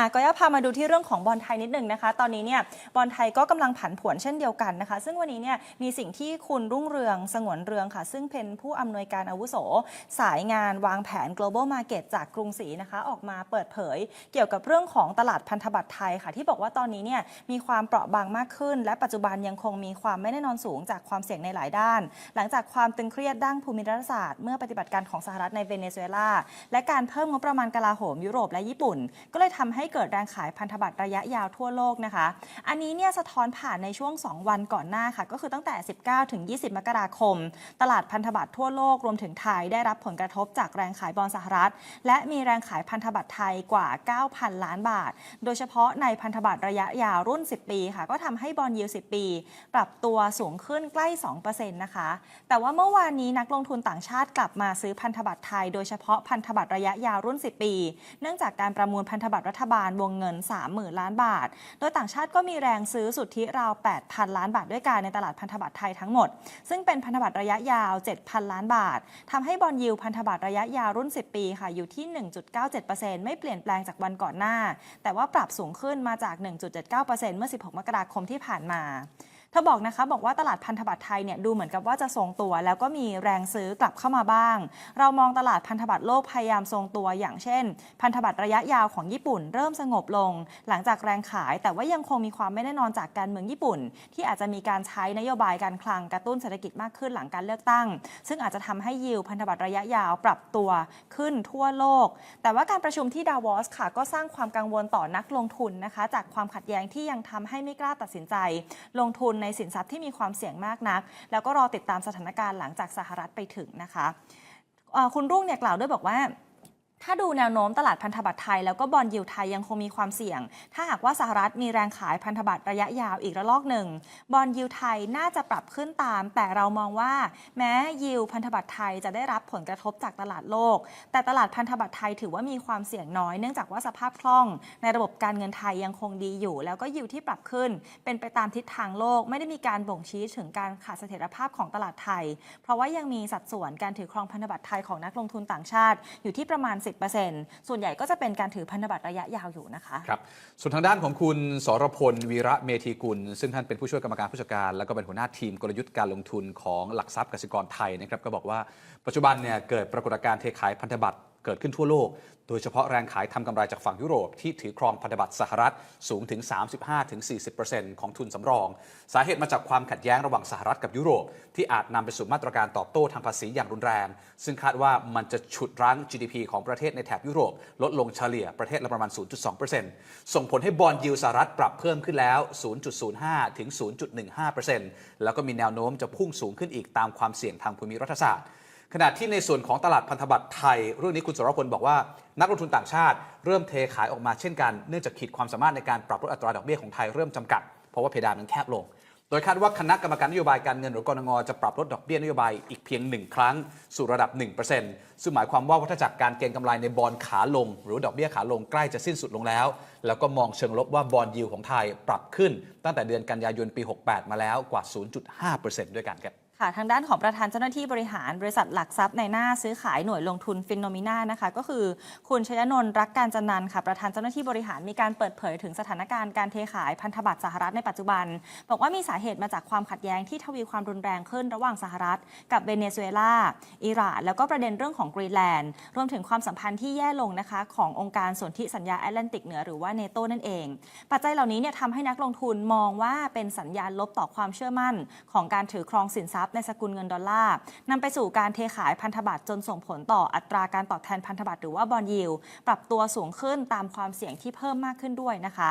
อะก็ย่าพามาดูที่เรื่องของบอลไทยนิดหนึ่งนะคะ ตอนนี้เนี่ยบอลไทยก็กำลังผันผวนเช่นเดียวกันนะคะ ซึ่งวันนี้เนี่ยมีสิ่งที่คุณรุ่งเรืองสงวนเรืองค่ะ ซึ่งเป็นผู้อำนวยการอาวุโส สายงานวางแผน global market จากกรุงศรีนะคะ ออกมาเปิดเผย เกี่ยวกับเรื่องของตลาดพันธบัตรไทยค่ะ ที่บอกว่าตอนนี้เนี่ยมีความเปราะบางมากขึ้น และปัจจุบันยังคงมีความไม่แน่นอนสูงจากความเสี่ยงในหลายด้าน หลังจากความตึงเครียดด้านภูมิรัฐศาสตร์เมื่อปฏิบัติการของสหรัฐในเวเนซุเอลาและการเพิ่มงบประมาณกลาโหมยุโรปและญี่ปุ่น ก็เลยทำให้เกิดแรงขายพันธบัตรระยะยาวทั่วโลกนะคะ อันนี้เนี่ยสะท้อนผ่านในช่วง 2 วันก่อนหน้าค่ะ ก็คือตั้งแต่ 19 ถึง 20 มกราคม ตลาดพันธบัตรทั่วโลกรวมถึงไทยได้รับผลกระทบจากแรงขายบอลสหรัฐ และมีแรงขายพันธบัตรไทยกว่า 9,000 ล้านบาท โดยเฉพาะในพันธบัตรระยะยาวรุ่น 10 ปีค่ะ ก็ทำให้บอลยิว10 ปี ปรับตัวสูงขึ้นใกล้ 2%นะคะ แต่ว่าเมื่อวานนี้นักลงทุนต่างชาติกลับมาซื้อพันธบัตรไทย โดยเฉพาะพันธบัตรระยะยาวรุ่น 10 ปี เนื่องจากการประมูลพันธบัตรรัฐบาลวงเงิน 30,000 ล้านบาท โดยต่างชาติก็มีแรงซื้อสุทธิราว 8,000 ล้านบาทด้วยกันในตลาดพันธบัตรไทยทั้งหมด ซึ่งเป็นพันธบัตรระยะยาว 7,000 ล้านบาททำให้บอลยิวพันธบัตรระยะยาวรุ่น 10 ปีค่ะอยู่ที่ 1.97%ไม่เปลี่ยนแปลงจากวันก่อนหน้า แต่ว่าปรับสูงขึ้นมาจาก 1.79%เมื่อ 16 มกราคมที่ผ่านมา เธอบอกนะคะบอกว่าตลาดพันธบัตรไทยเนี่ยดูเหมือนกับว่าจะทรงตัว แล้วก็มีแรงซื้อกลับเข้ามาบ้าง เรามองตลาดพันธบัตรโลกพยายามทรงตัว อย่างเช่น พันธบัตรระยะยาวของญี่ปุ่น เริ่มสงบลง หลังจากแรงขาย แต่ว่ายังคงมีความไม่แน่นอนจากการเมืองญี่ปุ่น ที่อาจจะมีการใช้นโยบายการคลังกระตุ้นเศรษฐกิจมากขึ้นหลังการเลือกตั้ง ซึ่งอาจจะทำให้ยิวพันธบัตรระยะยาวปรับตัวขึ้นทั่วโลก แต่ว่าการประชุมที่ดาวอสค่ะก็สร้างความกังวลต่อนักลงทุนนะคะ จากความขัดแย้งที่ยังทำให้ไม่กล้าตัดสินใจ ลงทุนในสินทรัพย์ที่มีความเสี่ยงมากนัก แล้วก็รอติดตามสถานการณ์หลังจากสหรัฐไปถึงนะคะคุณรุ่งเนี่ยกล่าวด้วยบอกว่า ถ้าดูแนวโน้มตลาดพันธบัตรไทย แล้วก็บอลยิวไทยยังคงมีความเสี่ยง ถ้าหากว่าสหรัฐมีแรงขายพันธบัตรระยะยาวอีกระลอกหนึ่ง บอลยิวไทยน่าจะปรับขึ้นตาม แต่เรามองว่า แม้ยิวพันธบัตรไทยจะได้รับผลกระทบจากตลาดโลก แต่ตลาดพันธบัตรไทยถือว่ามีความเสี่ยงน้อยเนื่องจากว่าสภาพคล่อง ในระบบการเงินไทยยังคงดีอยู่ แล้วก็ยิวที่ปรับขึ้น เป็นไปตามทิศทางโลก ไม่ได้มีการบ่งชี้ถึงการขาดเสถียรภาพของตลาดไทย เพราะว่ายังมีสัดส่วนการถือครองพันธบัตรไทยของนักลงทุนต่างชาติอยู่ที่ประมาณ10%ส่วนใหญ่ก็จะเป็นการถือพันธบัตรระยะยาวอยู่นะคะครับส่วนทางด้านของคุณสรพลวีระเมธีกุล ซึ่งท่านเป็นผู้ช่วยกรรมการผู้จัดการ แล้วก็เป็นหัวหน้าทีมกลยุทธ์การลงทุนของหลักทรัพย์กสิกรไทยนะครับก็บอกว่าปัจจุบันเนี่ยเกิดปรากฏการณ์เทขายพันธบัตร เกิดขึ้นทั่วโลก โดยเฉพาะแรงขายทำกำไรจากฝั่งยุโรป ที่ถือครองพันธบัตรสหรัฐสูงถึง 35-40%ของทุนสำรอง สาเหตุมาจากความขัดแย้งระหว่างสหรัฐกับยุโรป ที่อาจนำไปสู่มาตรการตอบโต้ทางภาษีอย่างรุนแรง ซึ่งคาดว่ามันจะฉุดรั้ง GDP ของประเทศในแถบยุโรป ลดลงเฉลี่ยประเทศละประมาณ 0.2%ส่งผลให้บอลยิวสหรัฐปรับเพิ่มขึ้นแล้ว 0.05 ถึง 0.15%แล้วก็มีแนวโน้มจะพุ่งสูงขึ้นอีกตามความเสี่ยงทางภูมิรัฐศาสตร์ ขณะที่ในส่วนของตลาดพันธบัตรไทย เรื่องนี้คุณสรพลบอกว่า นักลงทุนต่างชาติเริ่มเทขายออกมาเช่นกันเนื่องจากขีดความสามารถในการปรับลดอัตราดอกเบี้ยของไทยเริ่มจำกัดเพราะว่าเพดานมันแคบลง โดยคาดว่าคณะกรรมการนโยบายการเงินหรือกรงจะปรับลดดอกเบี้ยนโยบายอีกเพียงหนึ่งครั้ง สู่ระดับ 1%ซึ่งหมายความว่าวัฏจักรการเก็งกำไรในบอลขาลง หรือดอกเบี้ยขาลงใกล้จะสิ้นสุดลงแล้ว แล้วก็มองเชิงลบว่าบอลยิวของไทยปรับขึ้น ตั้งแต่เดือนกันยายนปี 68 มาแล้วกว่า 0.5%ด้วยกันครับ ค่ะทางด้านของประธานเจ้าหน้าที่บริหารบริษัทหลักทรัพย์ในหน้าซื้อขายหน่วยลงทุนฟินโนมิน่านะคะ ก็คือคุณชยนนท์รักการจันนันค่ะ ประธานเจ้าหน้าที่บริหารมีการเปิดเผยถึงสถานการณ์การเทขายพันธบัตรสหรัฐในปัจจุบัน บอกว่ามีสาเหตุมาจากความขัดแย้งที่ทวีความรุนแรงขึ้นระหว่างสหรัฐ กับเวเนซุเอลาอิหร่านแล้วก็ประเด็นเรื่องของกรีนแลนด์ รวมถึงความสัมพันธ์ที่แย่ลงนะคะขององค์การสนธิสัญญาแอตแลนติกเหนือหรือว่าเนโตนั่นเอง ปัจจัยเหล่านี้เนี่ยทำให้นักลงทุนมองว่าเป็นสัญญาณลบต่อความเชื่อมั่น ของการถือครองสินทรัพย์ในสกุลเงินดอลลาร์นำไปสู่การเทขายพันธบัตรจนส่งผลต่ออัตราการตอบแทนพันธบัตรหรือว่าบอลยิวปรับตัวสูงขึ้นตามความเสี่ยงที่เพิ่มมากขึ้นด้วยนะคะ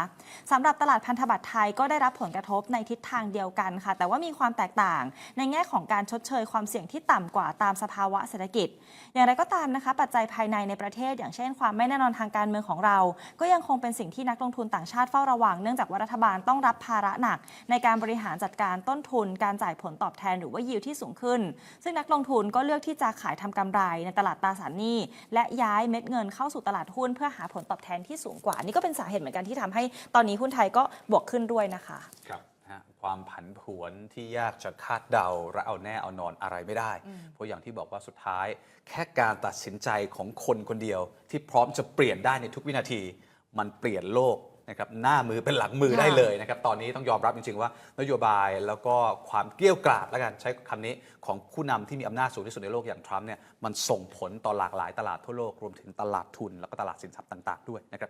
สำหรับตลาดพันธบัตรไทยก็ได้รับผลกระทบในทิศทางเดียวกันค่ะ แต่ว่ามีความแตกต่าง ในแง่ของการชดเชยความเสี่ยงที่ต่ำกว่าตามสภาวะเศรษฐกิจ อย่างไรก็ตามนะคะ ปัจจัยภายในในประเทศ อย่างเช่น ความไม่แน่นอนทางการเมืองของเรา ก็ยังคงเป็นสิ่งที่นักลงทุนต่างชาติเฝ้าระวัง เนื่องจากว่ารัฐบาลต้องรับภาระหนัก ในการบริหารจัดการต้นทุน การจ่ายผลตอบแทนหรือว่ายิวที่สูงขึ้น ซึ่งนักลงทุนก็เลือกที่จะขายทำกำไรในตลาดตราสารหนี้ และย้ายเม็ดเงินเข้าสู่ตลาดหุ้น เพื่อหาผลตอบแทนที่สูงกว่า นี่ก็เป็นสาเหตุเหมือนกันที่ทำให้ตอนนี้หุ้นไทยก็บวกขึ้นด้วยนะคะครับความผันผวนที่ยากจะคาดเดาและเอาแน่เอานอนอะไรไม่ได้ เพราะอย่างที่บอกว่าสุดท้าย แค่การตัดสินใจของคนคนเดียว ที่พร้อมจะเปลี่ยนได้ในทุกวินาที มันเปลี่ยนโลก นะครับหน้ามือเป็นหลังมือได้เลยนะครับตอนนี้ต้องยอมรับจริงๆว่านโยบายแล้วก็ความเกลี้ยวกล่อมแล้วกันใช้คำนี้ของผู้นำที่มีอำนาจสูงที่สุดในโลกอย่างทรัมป์เนี่ยมันส่งผลต่อหลากหลายตลาดทั่วโลกรวมถึงตลาดทุนแล้วก็ตลาดสินทรัพย์ต่าง ๆ ด้วยนะครับ